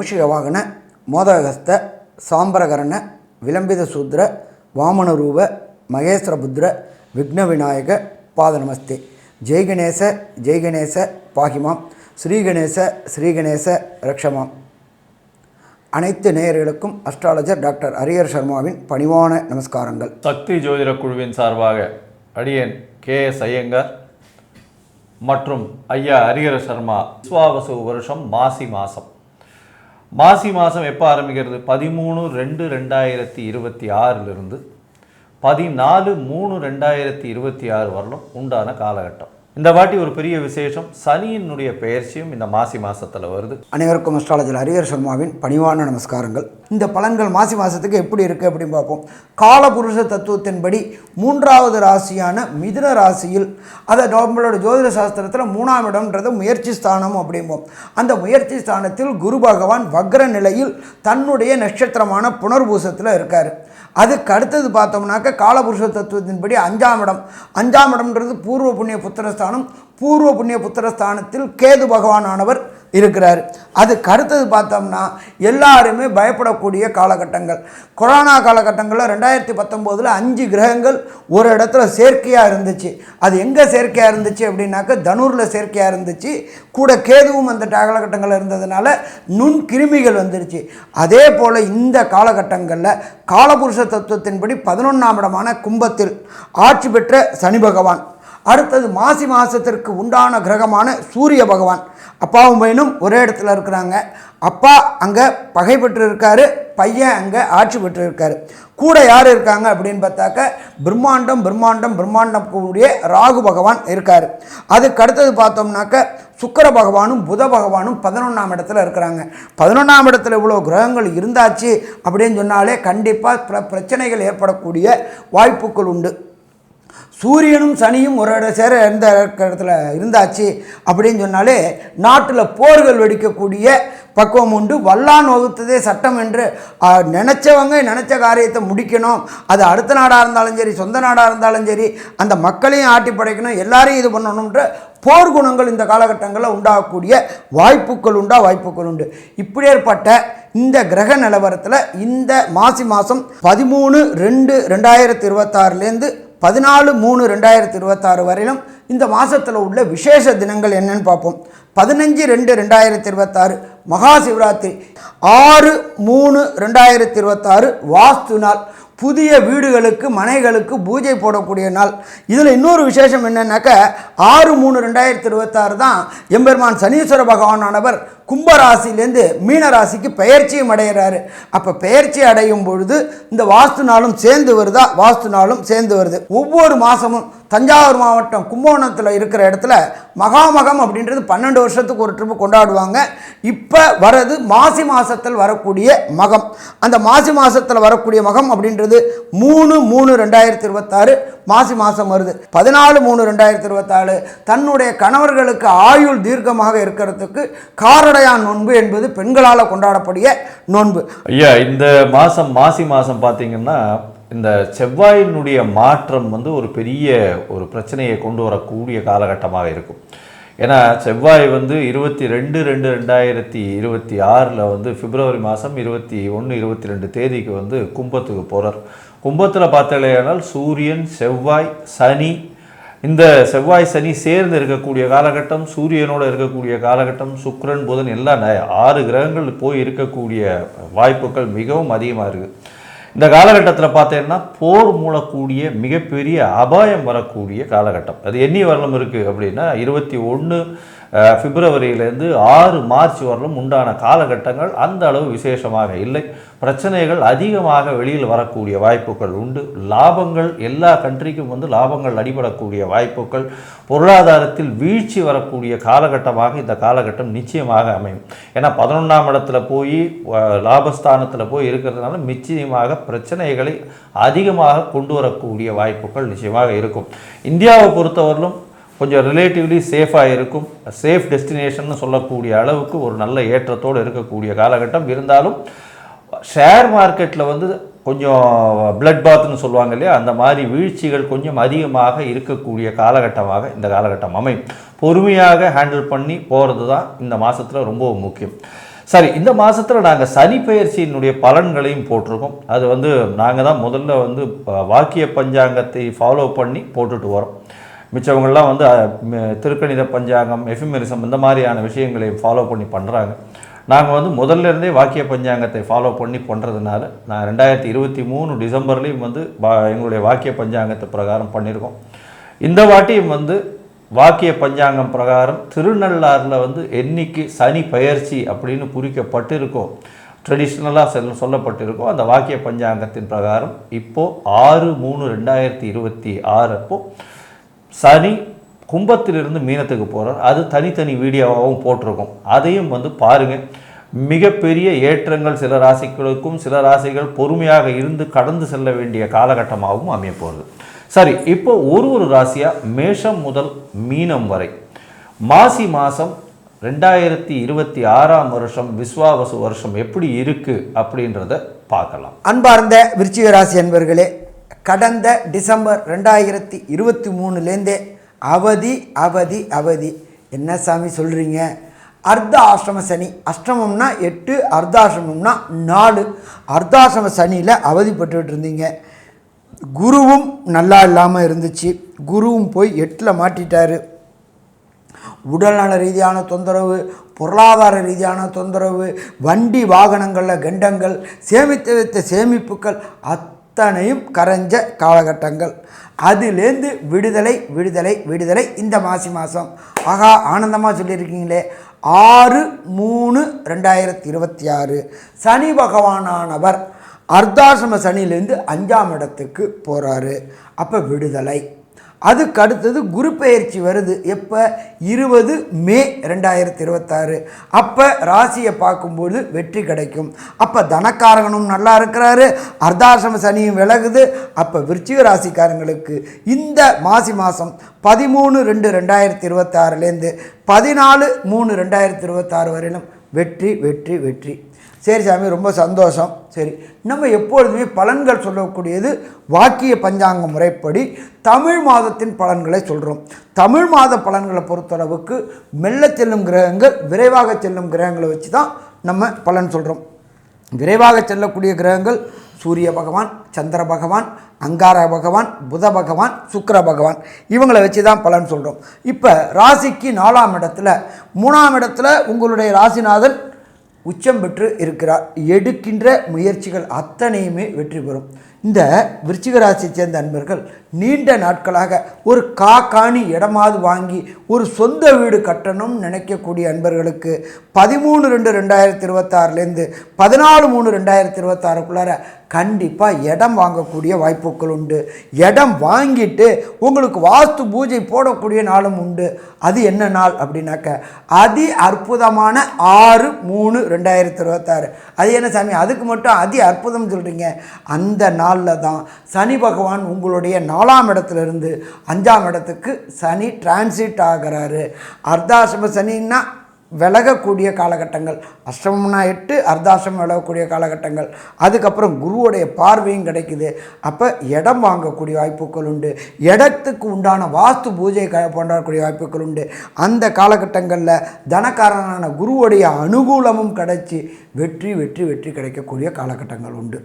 மூஷிகவாகன மோதகஸ்த சாம்பரகரண விளம்பித சூத்ர வாமனரூப மகேஸ்வரபுத்ர விக்ன விநாயக பாத ஜெய்கணேச ஜெய்கணேச பாகிமாம். ஸ்ரீகணேச ஸ்ரீகணேச ரக்ஷமாம். அனைத்து நேயர்களுக்கும் அஸ்ட்ராலஜர் டாக்டர் ஹரியர் சர்மாவின் பணிவான நமஸ்காரங்கள். சக்தி ஜோதிட குழுவின் சார்பாக அடியேன் கே எஸ் ஐயங்கார் மற்றும் ஐயா ஹரிஹர சர்மா விஸ்வாவசு வருஷம் மாசி மாதம் மாசி மாதம் எப்போ ஆரம்பிக்கிறது? பதிமூணு ரெண்டு ரெண்டாயிரத்தி இருபத்தி ஆறிலிருந்து பதினாலு மூணு ரெண்டாயிரத்தி இருபத்தி ஆறு வரலும் உண்டான காலகட்டம். இந்த வாட்டி ஒரு பெரிய விசேஷம். சனியினுடைய பெயர்ச்சியும் இந்த மாசி மாசத்துல வருது. அனைவருக்கும் அஸ்ட்ராலஜர் ஹரிஹர் சர்மாவின் பணிவான நமஸ்காரங்கள். இந்த பலன்கள் மாசி மாதத்துக்கு எப்படி இருக்குது அப்படின்னு பார்ப்போம். காலபுருஷ தத்துவத்தின்படி மூன்றாவது ராசியான மிதுன ராசியில் அதை நம்மளோட ஜோதிட சாஸ்திரத்தில் மூணாம் இடம்ன்றது முயற்சி ஸ்தானம் அப்படிம்போம். அந்த முயற்சி ஸ்தானத்தில் குரு பகவான் வக்ர நிலையில் தன்னுடைய நட்சத்திரமான புனர்பூசத்தில் இருக்கார். அதுக்கு அடுத்தது பார்த்தோம்னாக்க காலபுருஷ தத்துவத்தின்படி அஞ்சாம் இடம். அஞ்சாம் இடம்ன்றது பூர்வ புண்ணிய புத்திர ஸ்தானம் பூர்வ புண்ணிய புத்திரஸ்தானத்தில் கேது பகவானானவர் இருக்கிறார். அதுக்கு அடுத்தது பார்த்தோம்னா எல்லாருமே பயப்படக்கூடிய காலகட்டங்கள். கொரோனா காலகட்டங்களில் ரெண்டாயிரத்தி பத்தொம்போதில் அஞ்சு கிரகங்கள் ஒரு இடத்துல செயற்கையாக இருந்துச்சு. அது எங்கே செயற்கையாக இருந்துச்சு அப்படின்னாக்க தனூரில் செயற்கையாக இருந்துச்சு. கூட கேதுவும் அந்த காலகட்டங்களில் இருந்ததுனால நுண் கிருமிகள் வந்துருச்சு. அதே போல் இந்த காலகட்டங்களில் காலபுருஷ தத்துவத்தின்படி பதினொன்றாம் இடமான கும்பத்தில் ஆட்சி பெற்ற சனி பகவான். அடுத்தது மாசி மாதத்திற்கு உண்டான கிரகமான சூரிய பகவான். அப்பாவும் பையனும் ஒரே இடத்துல இருக்கிறாங்க. அப்பா அங்கே பகை பெற்று இருக்காரு பையன் அங்கே ஆட்சி பெற்று இருக்காரு கூட யார் இருக்காங்க அப்படின்னு பார்த்தாக்க பிரம்மாண்டம் பிரம்மாண்டம் பிரம்மாண்டம் கூடிய ராகு பகவான் இருக்கார். அதுக்கு அடுத்தது பார்த்தோம்னாக்க சுக்கர பகவானும் புத பகவானும் பதினொன்றாம் இடத்துல இருக்கிறாங்க. பதினொன்றாம் இடத்துல இவ்வளோ கிரகங்கள் இருந்தாச்சு அப்படின்னு சொன்னாலே கண்டிப்பாக பிர பிரச்சனைகள் ஏற்படக்கூடிய வாய்ப்புகள் உண்டு. சூரியனும் சனியும் ஒரு இடம் சேர எந்த இடத்துல இருந்தாச்சு அப்படின்னு சொன்னாலே நாட்டில் போர்கள் வெடிக்கக்கூடிய பக்குவம் உண்டு. வல்லான் வகுத்ததே சட்டம் என்று நினச்சவங்க நினச்ச காரியத்தை முடிக்கணும். அது அடுத்த நாடாக இருந்தாலும் சரி சொந்த நாடாக இருந்தாலும் சரி அந்த மக்களையும் ஆட்டி படைக்கணும் எல்லாரையும் இது பண்ணணுன்ற போர் குணங்கள் இந்த காலகட்டங்களில் உண்டாகக்கூடிய வாய்ப்புகள் உண்டா? வாய்ப்புகள் உண்டு. இப்படியேற்பட்ட இந்த கிரக நிலவரத்தில் இந்த மாசி மாதம் பதிமூணு ரெண்டு ரெண்டாயிரத்தி இருபத்தாறுலேருந்து பதினாலு மூணு ரெண்டாயிரத்தி இருபத்தாறு வரையிலும் இந்த மாதத்தில் உள்ள விசேஷ தினங்கள் என்னன்னு பார்ப்போம். பதினஞ்சு ரெண்டு ரெண்டாயிரத்தி இருபத்தாறு மகா சிவராத்திரி. ஆறு மூணு ரெண்டாயிரத்தி இருபத்தாறு வாஸ்து நாள். புதிய வீடுகளுக்கு மனைகளுக்கு பூஜை போடக்கூடிய நாள். இதில் இன்னொரு விசேஷம் என்னென்னாக்க ஆறு மூணு ரெண்டாயிரத்தி இருபத்தாறு தான் எம்பெருமான் சனீஸ்வர பகவானானவர் கும்பராசிலேருந்து மீனராசிக்கு பெயர்ச்சியும் அடைகிறாரு. அப்போ பெயர்ச்சி அடையும் பொழுது இந்த வாஸ்து நாளும் சேர்ந்து வருதா? வாஸ்து நாளும் சேர்ந்து வருது. ஒவ்வொரு மாதமும் தஞ்சாவூர் மாவட்டம் கும்பகோணத்தில் இருக்கிற இடத்துல மகாமகம் அப்படின்றது பன்னெண்டு வருஷத்துக்கு ஒரு ட்ரிப்பு கொண்டாடுவாங்க. இப்போ வரது மாசி மாதத்தில் வரக்கூடிய மகம். அந்த மாசி மாதத்தில் வரக்கூடிய மகம் அப்படின்றது மூணு மூணு ரெண்டாயிரத்தி இருபத்தாறு மாசி மாதம் வருது. பதினாலு மூணு ரெண்டாயிரத்தி இருபத்தாறு தன்னுடைய கணவர்களுக்கு ஆயுள் தீர்க்கமாக இருக்கிறதுக்கு காரடையான் நோன்பு என்பது பெண்களால் கொண்டாடக்கூடிய நோன்பு. ஐயா இந்த மாதம் மாசி மாதம் பார்த்தீங்கன்னா இந்த செவ்வாயினுடைய மாற்றம் வந்து ஒரு பெரிய ஒரு பிரச்சனையை கொண்டு வரக்கூடிய காலகட்டமாக இருக்கும். ஏன்னா செவ்வாய் வந்து இருபத்தி ரெண்டு ரெண்டு ரெண்டாயிரத்தி இருபத்தி ஆறில் வந்து பிப்ரவரி மாதம் இருபத்தி ஒன்று இருபத்தி ரெண்டு தேதிக்கு வந்து கும்பத்துக்கு போகிறார் கும்பத்தில் பார்த்தாலேயானால் சூரியன் செவ்வாய் சனி. இந்த செவ்வாய் சனி சேர்ந்து இருக்கக்கூடிய காலகட்டம் சூரியனோட இருக்கக்கூடிய காலகட்டம் சுக்ரன் புதன் எல்லாம் ந- ஆறு கிரகங்கள் போய் இருக்கக்கூடிய வாய்ப்புகள் மிகவும் அதிகமாக இருக்குது இந்த காலகட்டத்தில் பார்த்தீங்கன்னா போர் மூலக்கூடிய மிகப்பெரிய அபாயம் வரக்கூடிய காலகட்டம். அது எண்ணி வரலும் இருக்குது அப்படின்னா இருபத்தி ஒன்று பிப்ரவரியிலேருந்து ஆறு மார்ச் வரலும் உண்டான காலகட்டங்கள் அந்த அளவு விசேஷமாக இல்லை. பிரச்சனைகள் அதிகமாக வெளியில் வரக்கூடிய வாய்ப்புகள் உண்டு. லாபங்கள் எல்லா கண்ட்ரிக்கும் வந்து லாபங்கள் அடிபடக்கூடிய வாய்ப்புகள். பொருளாதாரத்தில் வீழ்ச்சி வரக்கூடிய காலகட்டமாக இந்த காலகட்டம் நிச்சயமாக அமையும். ஏன்னா பதினொன்றாம் இடத்துல போய் லாபஸ்தானத்தில் போய் இருக்கிறதுனால நிச்சயமாக பிரச்சனைகளை அதிகமாக கொண்டு வரக்கூடிய வாய்ப்புகள் நிச்சயமாக இருக்கும். இந்தியாவை பொறுத்தவரையிலும் கொஞ்சம் ரிலேட்டிவ்லி சேஃபாக இருக்கும். சேஃப் டெஸ்டினேஷன் சொல்லக்கூடிய அளவுக்கு ஒரு நல்ல ஏற்றத்தோடு இருக்கக்கூடிய காலகட்டம். இருந்தாலும் ஷேர் மார்க்கெட்டில் வந்து கொஞ்சம் பிளட் பாத்னு சொல்லுவாங்க இல்லையா? அந்த மாதிரி வீழ்ச்சிகள் கொஞ்சம் அதிகமாக இருக்கக்கூடிய காலகட்டமாக இந்த காலகட்டம் அமையும். பொறுமையாக ஹேண்டில் பண்ணி போகிறது தான் இந்த மாதத்தில் ரொம்ப முக்கியம். சரி இந்த மாதத்தில் நாங்கள் சனி பயிற்சியினுடைய பலன்களையும் போட்டிருக்கோம். அது வந்து நாங்கள் தான் முதல்ல வந்து வாக்கிய பஞ்சாங்கத்தை ஃபாலோ பண்ணி போட்டுட்டு வரோம். மிச்சவங்கள்லாம் வந்து திருக்கணித பஞ்சாங்கம் எஃபிமெரிசம் இந்த மாதிரியான விஷயங்களை ஃபாலோ பண்ணி பண்ணுறாங்க நாங்கள் வந்து முதல்ல இருந்தே வாக்கிய பஞ்சாங்கத்தை ஃபாலோ பண்ணி பண்ணுறதுனால நான் ரெண்டாயிரத்தி இருபத்தி மூணு டிசம்பர்லேயும் வந்து வா எங்களுடைய வாக்கிய பஞ்சாங்கத்தை பிரகாரம் பண்ணியிருக்கோம் இந்த வாட்டியும் வந்து வாக்கிய பஞ்சாங்கம் பிரகாரம் திருநள்ளாறில் வந்து என்னைக்கு சனி பயிற்சி அப்படின்னு குறிக்கப்பட்டிருக்கோ ட்ரெடிஷ்னலாக செல் சொல்லப்பட்டிருக்கோ அந்த வாக்கிய பஞ்சாங்கத்தின் பிரகாரம் இப்போது ஆறு மூணு ரெண்டாயிரத்தி இருபத்தி ஆறு அப்போது சனி கும்பத்திலிருந்து மீனத்துக்கு போகிறார் அது தனித்தனி வீடியோவாகவும் போட்டிருக்கும். அதையும் வந்து பாருங்கள் மிகப்பெரிய ஏற்றங்கள் சில ராசிகளுக்கும் சில ராசிகள் பொறுமையாக இருந்து கடந்து செல்ல வேண்டிய காலகட்டமாகவும் அமையப்போகுது. சரி இப்போ ஒரு ஒரு ராசியாக மேஷம் முதல் மீனம் வரை. மாசி மாதம் ரெண்டாயிரத்தி இருபத்தி ஆறாம் வருஷம் விஸ்வாவசு வருஷம் எப்படி இருக்குது அப்படின்றத பார்க்கலாம். அன்பார்ந்த விருச்சிக ராசி அன்பர்களே கடந்த டிசம்பர் ரெண்டாயிரத்தி இருபத்தி மூணுலேருந்தே அவதி அவதி அவதி. என்ன சாமி சொல்கிறீங்க அர்த்த ஆசிரம சனி. அஷ்டமம்னா எட்டு அர்த்தாசிரமம்னா நாலு. அர்த்தாசிரம சனியில் அவதிப்பட்டுக்கிட்டு இருந்தீங்க. குருவும் நல்லா இல்லாமல் இருந்துச்சு. குருவும் போய் எட்டில் மாட்டிட்டாரு. உடல்நல ரீதியான தொந்தரவு பொருளாதார ரீதியான தொந்தரவு வண்டி வாகனங்களில் கண்டங்கள் சேமித்து வைத்த சேமிப்புகள் அத்தனையும் கரைஞ்ச காலகட்டங்கள். அதுலேருந்து விடுதலை விடுதலை விடுதலை இந்த மாசி மாதம் ஆகா ஆனந்தமாக சொல்லியிருக்கீங்களே. ஆறு மூணு ரெண்டாயிரத்தி இருபத்தி ஆறு சனி பகவானானவர் அர்த்தாசிரம சனியிலேருந்து அஞ்சாம் இடத்துக்கு போகிறாரு அப்போ விடுதலை. அதுக்கு அடுத்தது குரு பெயர்ச்சி வருது. எப்போ? இருபது மே ரெண்டாயிரத்தி இருபத்தாறு அப்போ ராசியை பார்க்கும்போது வெற்றி கிடைக்கும். அப்போ தனக்காரகனும் நல்லா இருக்கிறாரு. அர்த்தாசிரம சனியும் விலகுது. அப்போ விருச்சிக ராசிக்காரங்களுக்கு இந்த மாசி மாதம் பதிமூணு ரெண்டு ரெண்டாயிரத்தி இருபத்தாறுலேருந்து பதினாலு மூணு ரெண்டாயிரத்தி இருபத்தாறு வரையிலும் வெற்றி வெற்றி வெற்றி. சரி சாமி ரொம்ப சந்தோஷம். சரி நம்ம எப்பொழுதுமே பலன்கள் சொல்லக்கூடியது வாக்கிய பஞ்சாங்க முறைப்படி தமிழ் மாதத்தின் பலன்களை சொல்கிறோம் தமிழ் மாத பலன்களை பொறுத்தளவுக்கு மெல்ல செல்லும் கிரகங்கள் விரைவாக செல்லும் கிரகங்களை வச்சு தான் நம்ம பலன் சொல்கிறோம் விரைவாக செல்லக்கூடிய கிரகங்கள் சூரிய பகவான் சந்திர பகவான் அங்கார பகவான் புத பகவான் சுக்கர பகவான். இவங்களை வச்சு தான் பலன் சொல்கிறோம் இப்போ ராசிக்கு நாலாம் இடத்துல மூணாம் இடத்துல உங்களுடைய ராசிநாதன் உச்சம் பெற்று இருக்கிறார். எடுக்கின்ற முயற்சிகள் அத்தனையுமே வெற்றி பெறும். இந்த விருச்சிகராசியை சேர்ந்த அன்பர்கள் நீண்ட நாட்களாக ஒரு கா காணி இடமாவது வாங்கி ஒரு சொந்த வீடு கட்டணும்னு நினைக்கக்கூடிய அன்பர்களுக்கு பதிமூணு ரெண்டு ரெண்டாயிரத்தி இருபத்தாறுலேருந்து பதினாலு மூணு ரெண்டாயிரத்தி இருபத்தாறுக்குள்ளார கண்டிப்பாக இடம் வாங்கக்கூடிய வாய்ப்புகள் உண்டு. இடம் வாங்கிட்டு உங்களுக்கு வாஸ்து பூஜை போடக்கூடிய நாளும் உண்டு. அது என்ன நாள் அப்படின்னாக்க அதி அற்புதமான ஆறு மூணு ரெண்டாயிரத்தி இருபத்தாறு. அது என்ன சாமி? அதுக்கு மட்டும் அதி அற்புதம் சொல்கிறீங்க அந்த நாள் நாளில் தான் சனி பகவான் உங்களுடைய நாலாம் இடத்துலேருந்து அஞ்சாம் இடத்துக்கு சனி டிரான்சிட் ஆகிறாரு. அர்த்தாசிரம சனின்னா விலகக்கூடிய காலகட்டங்கள். அஷ்டமம்னா எட்டு அர்த்தாசிரமம் விலகக்கூடிய காலகட்டங்கள். அதுக்கப்புறம் குருவுடைய பார்வையும் கிடைக்குது. அப்போ இடம் வாங்கக்கூடிய வாய்ப்புகள் உண்டு. இடத்துக்கு உண்டான வாஸ்து பூஜை கொண்டாடக்கூடிய வாய்ப்புகள் உண்டு. அந்த காலகட்டங்களில் தனக்காரனான குருவுடைய அனுகூலமும் கிடைச்சி வெற்றி வெற்றி வெற்றி கிடைக்கக்கூடிய காலகட்டங்கள் உண்டு.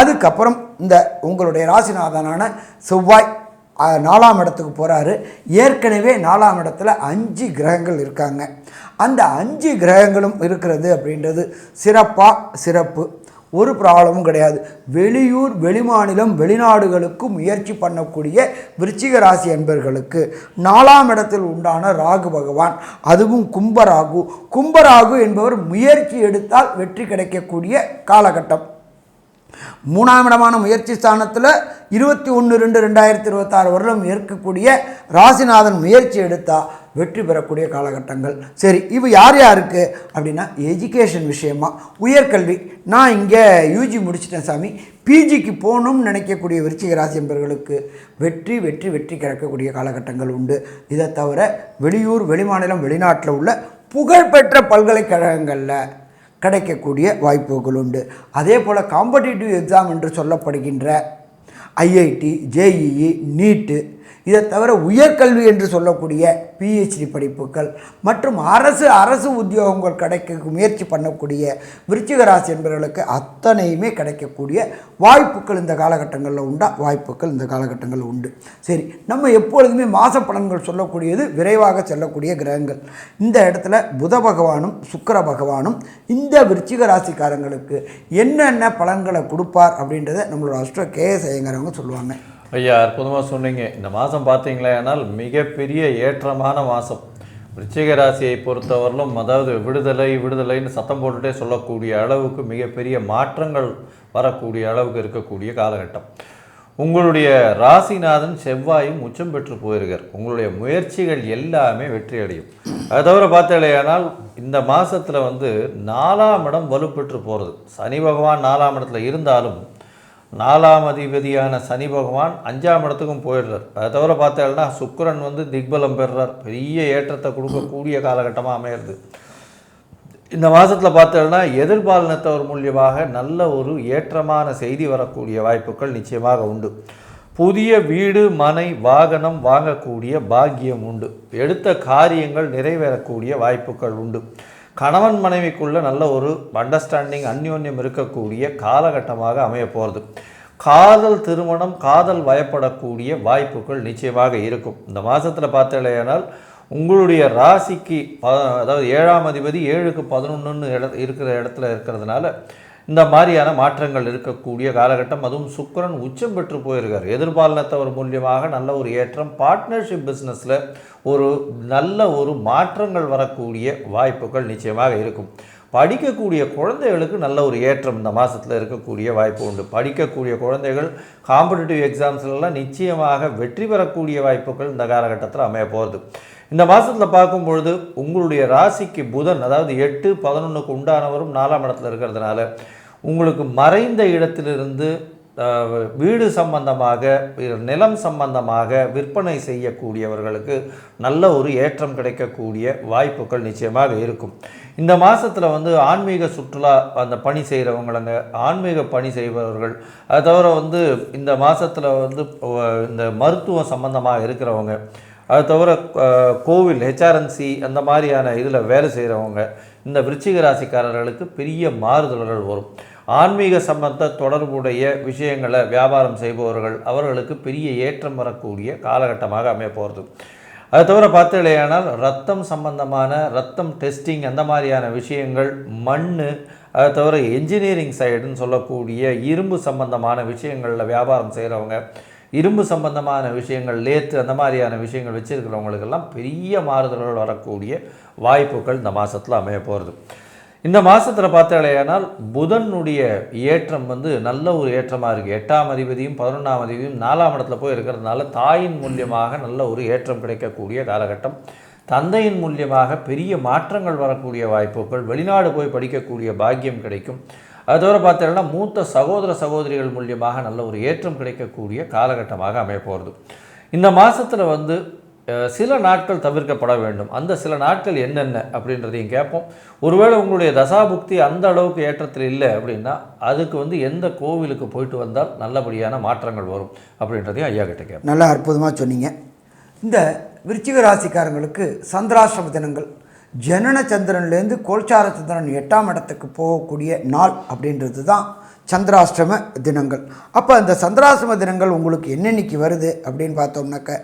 அதுக்கப்புறம் இந்த உங்களுடைய ராசிநாதனான செவ்வாய் நாலாம் இடத்துக்கு போகிறாரு ஏற்கனவே நாலாம் இடத்துல அஞ்சு கிரகங்கள் இருக்காங்க. அந்த அஞ்சு கிரகங்களும் இருக்கிறது அப்படின்றது சிறப்பாக சிறப்பு. ஒரு ப்ராப்ளமும் கிடையாது. வெளியூர் வெளிமாநிலம் வெளிநாடுகளுக்கு முயற்சி பண்ணக்கூடிய விருச்சிக ராசி என்பர்களுக்கு நாலாம் இடத்தில் உண்டான ராகு பகவான் அதுவும் கும்பராகு கும்பராகு என்பவர் முயற்சி எடுத்தால் வெற்றி கிடைக்கக்கூடிய காலகட்டம். மூணாம் இடமான முயற்சி ஸ்தானத்தில் இருபத்தி ஒன்று ரெண்டு ரெண்டாயிரத்தி இருபத்தாறு வருடம் இருக்கக்கூடிய ராசிநாதன் முயற்சி எடுத்தால் வெற்றி பெறக்கூடிய காலகட்டங்கள். சரி இவ யார் யாருக்கு? அப்படின்னா எஜுகேஷன் விஷயமா? உயர்கல்வி. நான் இங்கே யூஜி முடிச்சிட்டேன் சாமி. பிஜிக்கு போகணும்னு நினைக்கக்கூடிய விருச்சிக ராசி என்பவர்களுக்கு வெற்றி வெற்றி வெற்றி கிடைக்கக்கூடிய காலகட்டங்கள் உண்டு. இதை தவிர வெளியூர் வெளிமாநிலம் வெளிநாட்டில் உள்ள புகழ்பெற்ற பல்கலைக்கழகங்களில் கிடைக்கக்கூடிய வாய்ப்புகள் உண்டு. அதே போல் காம்படிட்டிவ் எக்ஸாம் என்று சொல்லப்படுகின்ற ஐஐடி ஜேஇஇ நீட்டு இதை தவிர உயர்கல்வி என்று சொல்லக்கூடிய பிஹெச்டி படிப்புகள் மற்றும் அரசு அரசு உத்தியோகங்கள் கிடைக்க முயற்சி பண்ணக்கூடிய விருச்சிகராசி என்பவர்களுக்கு அத்தனையுமே கிடைக்கக்கூடிய வாய்ப்புகள் இந்த காலகட்டங்களில் உண்டா? வாய்ப்புகள் இந்த காலகட்டங்களில் உண்டு. சரி நம்ம எப்பொழுதுமே மாத பலன்கள் சொல்லக்கூடியது விரைவாக செல்லக்கூடிய கிரகங்கள். இந்த இடத்துல புத பகவானும் சுக்கிர பகவானும் இந்த விருச்சிக ராசிக்காரங்களுக்கு என்னென்ன பலன்களை கொடுப்பார் அப்படின்றத நம்மளோட அஷ்ட கே ஐயங்கிறவங்க சொல்லுவாங்க. ஐயா அற்புதமாக சொன்னீங்க. இந்த மாதம் பார்த்தீங்களேனால் மிகப்பெரிய ஏற்றமான மாதம் விருச்சிக ராசியை பொறுத்தவரையிலும் அதாவது விடுதலை விடுதலைன்னு சத்தம் போட்டுகிட்டே சொல்லக்கூடிய அளவுக்கு மிகப்பெரிய மாற்றங்கள் வரக்கூடிய அளவுக்கு இருக்கக்கூடிய காலகட்டம். உங்களுடைய ராசிநாதன் செவ்வாயும் உச்சம் பெற்று போயிருக்கார். உங்களுடைய முயற்சிகள் எல்லாமே வெற்றி அடையும். அதை தவிர பார்த்தாலேயானால் இந்த மாதத்தில் வந்து நாலாம் இடம் வலுப்பெற்று போகிறது சனி பகவான் நாலாம் இடத்துல இருந்தாலும் நாலாம் அதிபதியான சனி பகவான் அஞ்சாம் இடத்துக்கும் போயிடுறார். அதை தவிர பார்த்தேன்னா சுக்கரன் வந்து திக்பலம் பெறுறார். பெரிய ஏற்றத்தை கொடுக்கக்கூடிய காலகட்டமாக அமையிறது. இந்த மாதத்தில் பார்த்தோம்னா எதிர்பாலினத்தவர் மூலியமாக நல்ல ஒரு ஏற்றமான செய்தி வரக்கூடிய வாய்ப்புகள் நிச்சயமாக உண்டு. புதிய வீடு மனை வாகனம் வாங்கக்கூடிய பாக்கியம் உண்டு. எடுத்த காரியங்கள் நிறைவேறக்கூடிய வாய்ப்புகள் உண்டு. கணவன் மனைவிக்குள்ள நல்ல ஒரு அண்டர்ஸ்டாண்டிங் அந்யோன்யம் இருக்கக்கூடிய காலகட்டமாக அமைய போகிறது காதல் திருமணம் காதல் வயப்படக்கூடிய வாய்ப்புகள் நிச்சயமாக இருக்கும். இந்த மாதத்தில் பார்த்தேனால் உங்களுடைய ராசிக்கு ப அதாவது ஏழாம் அதிபதி ஏழுக்கு பதினொன்றுன்னு இட இருக்கிற இடத்துல இருக்கிறதுனால இந்த மாதிரியான மாற்றங்கள் இருக்கக்கூடிய காலகட்டம். அதுவும் சுக்கரன் உச்சம் பெற்று போயிருக்கார். எதிர்பாலனத்தவர் மூலியமாக நல்ல ஒரு ஏற்றம் பார்ட்னர்ஷிப் பிஸ்னஸில் ஒரு நல்ல ஒரு மாற்றங்கள் வரக்கூடிய வாய்ப்புகள் நிச்சயமாக இருக்கும். படிக்கக்கூடிய குழந்தைகளுக்கு நல்ல ஒரு ஏற்றம் இந்த மாதத்தில் இருக்கக்கூடிய வாய்ப்பு உண்டு. படிக்கக்கூடிய குழந்தைகள் காம்படிட்டிவ் எக்ஸாம்ஸ்லாம் நிச்சயமாக வெற்றி பெறக்கூடிய வாய்ப்புகள் இந்த காலகட்டத்தில் அமைய போகிறது இந்த மாதத்தில் பார்க்கும்பொழுது உங்களுடைய ராசிக்கு புதன் அதாவது எட்டு பதினொன்றுக்கு உண்டானவரும் நாலாம் இடத்துல இருக்கிறதுனால உங்களுக்கு மறைந்த இடத்திலிருந்து வீடு சம்பந்தமாக நிலம் சம்பந்தமாக விற்பனை செய்யக்கூடியவர்களுக்கு நல்ல ஒரு ஏற்றம் கிடைக்கக்கூடிய வாய்ப்புகள் நிச்சயமாக இருக்கும். இந்த மாதத்தில் வந்து ஆன்மீக சுற்றுலா அந்த பணி செய்கிறவங்களங்க ஆன்மீக பணி செய்பவர்கள் அது தவிர வந்து இந்த மாதத்தில் வந்து இந்த மருத்துவம் சம்பந்தமாக இருக்கிறவங்க அது தவிர கோவில் ஹெச்ஆர்என்சி அந்த மாதிரியான இதில் வேலை செய்கிறவங்க இந்த விருச்சிக ராசிக்காரர்களுக்கு பெரிய மாறுதல்கள் வரும். ஆன்மீக சம்பந்த தொடர்புடைய விஷயங்களை வியாபாரம் செய்பவர்கள் அவர்களுக்கு பெரிய ஏற்றம் வரக்கூடிய காலகட்டமாக அமைய போகிறது அது தவிர பார்த்தீங்களேயானால் ரத்தம் சம்பந்தமான ரத்தம் டெஸ்டிங் அந்த மாதிரியான விஷயங்கள் மண் அது தவிர என்ஜினியரிங் சைடுன்னு சொல்லக்கூடிய இரும்பு சம்பந்தமான விஷயங்களில் வியாபாரம் செய்கிறவங்க இரும்பு சம்பந்தமான விஷயங்கள் லேத்து அந்த மாதிரியான விஷயங்கள் வச்சுருக்கிறவங்களுக்கெல்லாம் பெரிய மாறுதல்கள் வரக்கூடிய வாய்ப்புகள் இந்த மாதத்தில் அமைய போகிறது இந்த மாதத்தில் பார்த்தாலேயானால் புதனுடைய ஏற்றம் வந்து நல்ல ஒரு ஏற்றமாக இருக்குது எட்டாம் அதிபதியும் பதினொன்றாம் அதிபதியும் நாலாம் இடத்துல போய் இருக்கிறதுனால தாயின் மூலியமாக நல்ல ஒரு ஏற்றம் கிடைக்கக்கூடிய காலகட்டம். தந்தையின் மூலியமாக பெரிய மாற்றங்கள் வரக்கூடிய வாய்ப்புகள் வெளிநாடு போய் படிக்கக்கூடிய பாக்கியம் கிடைக்கும். அது தவிர பார்த்தீங்கன்னா மூத்த சகோதர சகோதரிகள் மூலியமாக நல்ல ஒரு ஏற்றம் கிடைக்கக்கூடிய காலகட்டமாக அமைய போகிறது இந்த மாதத்தில் வந்து சில நாட்கள் தவிர்க்கப்பட வேண்டும். அந்த சில நாட்கள் என்னென்ன அப்படின்றதையும் கேட்போம். ஒருவேளை உங்களுடைய தசாபுக்தி அந்த அளவுக்கு ஏற்றத்தில் இல்லை அப்படின்னா அதுக்கு வந்து எந்த கோவிலுக்கு போயிட்டு வந்தால் நல்லபடியான மாற்றங்கள் வரும் அப்படின்றதையும் ஐயா கிட்ட கேட்போம். நல்லா அற்புதமாக சொன்னீங்க. இந்த விருச்சிக ராசிக்காரங்களுக்கு சந்திராசிரம தினங்கள் ஜனன சந்திரன்லேருந்து கோல்சார சந்திரன் எட்டாம் இடத்துக்கு போகக்கூடிய நாள் அப்படின்றது தான் சந்திராஷ்டம தினங்கள். அப்போ அந்த சந்திராசிரம தினங்கள் உங்களுக்கு என்னென்னைக்கு வருது அப்படின்னு பார்த்தோம்னாக்க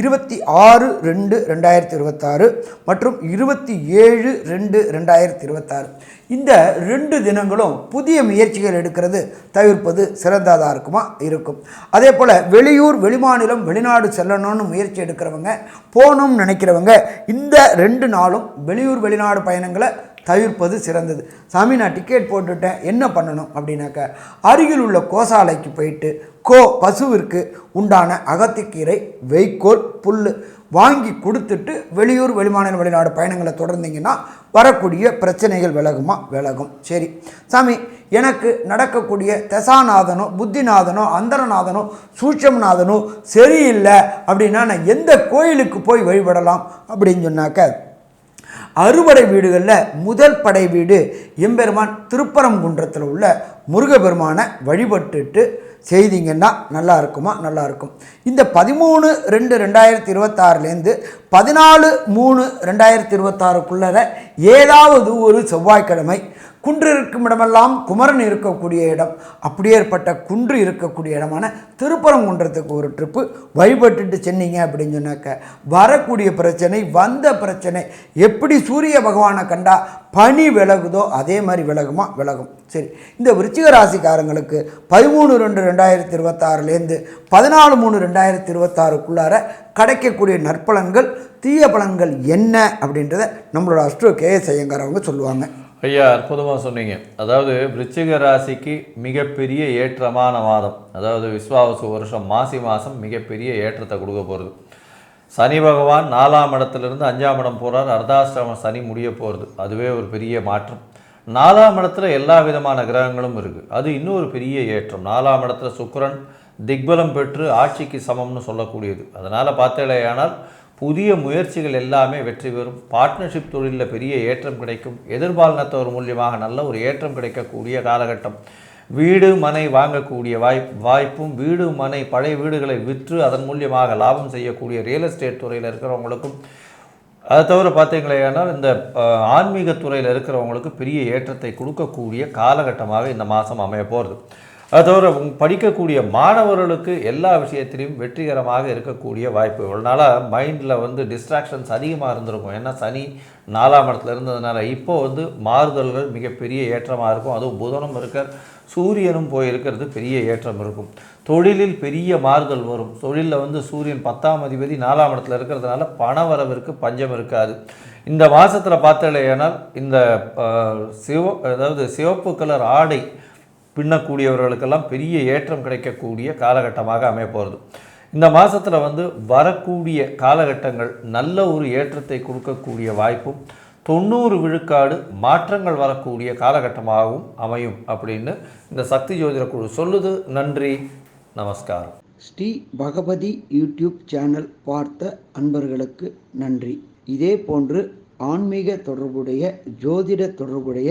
இருபத்தி ஆறு ரெண்டு ரெண்டாயிரத்தி இருபத்தாறு மற்றும் இருபத்தி ஏழு ரெண்டு ரெண்டாயிரத்தி இருபத்தாறு. இந்த ரெண்டு தினங்களும் புதிய முயற்சிகள் எடுக்கிறது தவிர்ப்பது சிறந்ததாக இருக்குமா? இருக்கும். அதே போல் வெளியூர் வெளிமாநிலம் வெளிநாடு செல்லணும்னு முயற்சி எடுக்கிறவங்க போகணும்னு நினைக்கிறவங்க இந்த ரெண்டு நாளும் வெளியூர் வெளிநாடு பயணங்களை தவிர்ப்பது சிறந்தது. சாமி நான் டிக்கெட் போட்டுட்டேன். என்ன பண்ணணும் அப்படின்னாக்க அருகில் உள்ள கோசாலைக்கு போயிட்டு கோ பசுவிற்கு உண்டான அகத்திக்கீரை வைக்கோல் புல் வாங்கி கொடுத்துட்டு வெளியூர் வெளிமாநில வெளிநாடு பயணங்களை தொடர்ந்தீங்கன்னா வரக்கூடிய பிரச்சனைகள் விலகுமா? விலகும். சரி. சாமி எனக்கு நடக்கக்கூடிய தசாநாதனோ புத்திநாதனோ அந்தரநாதனோ சூட்சம்நாதனோ சரியில்லை அப்படின்னா நான் எந்த கோயிலுக்கு போய் வழிபடலாம் அப்படின்னு சொன்னாக்க அறுபடை வீடுகளில் முதல் படை வீடு எம்பெருமான் திருப்பரங்குன்றத்தில் உள்ள முருகபெருமானை வழிபட்டுட்டு செய்தீங்கன்னா நல்லா இருக்குமா? நல்லா இருக்கும். இந்த பதிமூணு ரெண்டு ரெண்டாயிரத்தி இருபத்தாறுலேருந்து பதினாலு மூணு ரெண்டாயிரத்தி இருபத்தாறுக்குள்ளே ஏதாவது ஒரு செவ்வாய்க்கிழமை குன்று இருக்கும் இடமெல்லாம் குமரன் இருக்கக்கூடிய இடம் அப்படியேற்பட்ட குன்று இருக்கக்கூடிய இடமான திருப்பரங்குன்றத்துக்கு ஒரு ட்ரிப்பு வழிபட்டுட்டு சென்னீங்க அப்படின்னு சொன்னாக்க வரக்கூடிய பிரச்சனை வந்த பிரச்சனை எப்படி சூரிய பகவானை கண்டா பனி விலகுதோ அதே மாதிரி விலகுமா? விலகும். சரி இந்த விருச்சிக ராசிக்காரங்களுக்கு பதிமூணு ரெண்டு ரெண்டாயிரத்தி இருபத்தாறுலேருந்து பதினாலு மூணு ரெண்டாயிரத்தி இருபத்தாறுக்குள்ளார கிடைக்கக்கூடிய நற்பலன்கள் தீய பலன்கள் என்ன அப்படின்றத நம்மளோட அஸ்ட்ரோ கே எஸ் ஐயங்கார் அவங்க சொல்லுவாங்க. ஐயா அற்புதமாக சொன்னீங்க. அதாவது விருச்சிக ராசிக்கு மிகப்பெரிய ஏற்றமான மாதம். அதாவது விஸ்வாவசு வருஷம் மாசி மாதம் மிகப்பெரிய ஏற்றத்தை கொடுக்க போகிறது சனி பகவான் நாலாம் இடத்துலேருந்து அஞ்சாம் இடம் போகிறார் அர்த்தாஷ்டம சனி முடிய போகிறது அதுவே ஒரு பெரிய மாற்றம். நாலாம் இடத்துல எல்லா விதமான கிரகங்களும் இருக்குது அது இன்னொரு பெரிய ஏற்றம். நாலாம் இடத்துல சுக்கரன் திக்பலம் பெற்று ஆட்சிக்கு சமம்னு சொல்லக்கூடியது. அதனால் பார்த்தேலையானால் புதிய முயற்சிகள் எல்லாமே வெற்றி பெறும். பார்ட்னர்ஷிப் தொழிலில் பெரிய ஏற்றம் கிடைக்கும். எதிர்பாலினத்தவர் மூலியமாக நல்ல ஒரு ஏற்றம் கிடைக்கக்கூடிய காலகட்டம். வீடு மனை வாங்கக்கூடிய வாய்ப் வாய்ப்பும் வீடு மனை பழைய வீடுகளை விற்று அதன் மூலியமாக லாபம் செய்யக்கூடிய ரியல் எஸ்டேட் துறையில் இருக்கிறவங்களுக்கும் அதை தவிர பார்த்தீங்களேனால் இந்த ஆன்மீக துறையில் இருக்கிறவங்களுக்கு பெரிய ஏற்றத்தை கொடுக்கக்கூடிய காலகட்டமாக இந்த மாதம் அமைய போகிறது அது தவிர படிக்கக்கூடிய மாணவர்களுக்கு எல்லா விஷயத்திலையும் வெற்றிகரமாக இருக்கக்கூடிய வாய்ப்பு. இவ்வளோனால மைண்டில் வந்து டிஸ்ட்ராக்ஷன்ஸ் அதிகமாக இருந்திருக்கும். ஏன்னா சனி நாலாம் இடத்துல இருந்ததுனால இப்போ வந்து மாறுதல்கள் மிகப்பெரிய ஏற்றமாக இருக்கும். அதுவும் புதனும் இருக்க சூரியனும் போய் இருக்கிறது பெரிய ஏற்றம் இருக்கும். தொழிலில் பெரிய மாறுதல் வரும். தொழிலில் வந்து சூரியன் பத்தாம் அதிபதி நாலாம் இடத்துல இருக்கிறதுனால பண வரவிற்கு பஞ்சம் இருக்காது. இந்த மாதத்தில் பார்த்தலையானால் இந்த சிவ அதாவது சிவப்பு கலர் ஆடை பின்னக்கூடியவர்களுக்கெல்லாம் பெரிய ஏற்றம் கிடைக்கக்கூடிய காலகட்டமாக அமையப்போகிறது இந்த மாதத்தில் வந்து வரக்கூடிய காலகட்டங்கள் நல்ல ஒரு ஏற்றத்தை கொடுக்கக்கூடிய வாய்ப்பும் தொண்ணூறு விழுக்காடு மாற்றங்கள் வரக்கூடிய காலகட்டமாகவும் அமையும் அப்படின்னு இந்த சக்தி ஜோதிட குழு சொல்லுது. நன்றி நமஸ்காரம். ஸ்ரீ பகவதி யூடியூப் சேனல் பார்த்த அன்பர்களுக்கு நன்றி. இதே போன்று ஆன்மீக தொடர்புடைய ஜோதிட தொடர்புடைய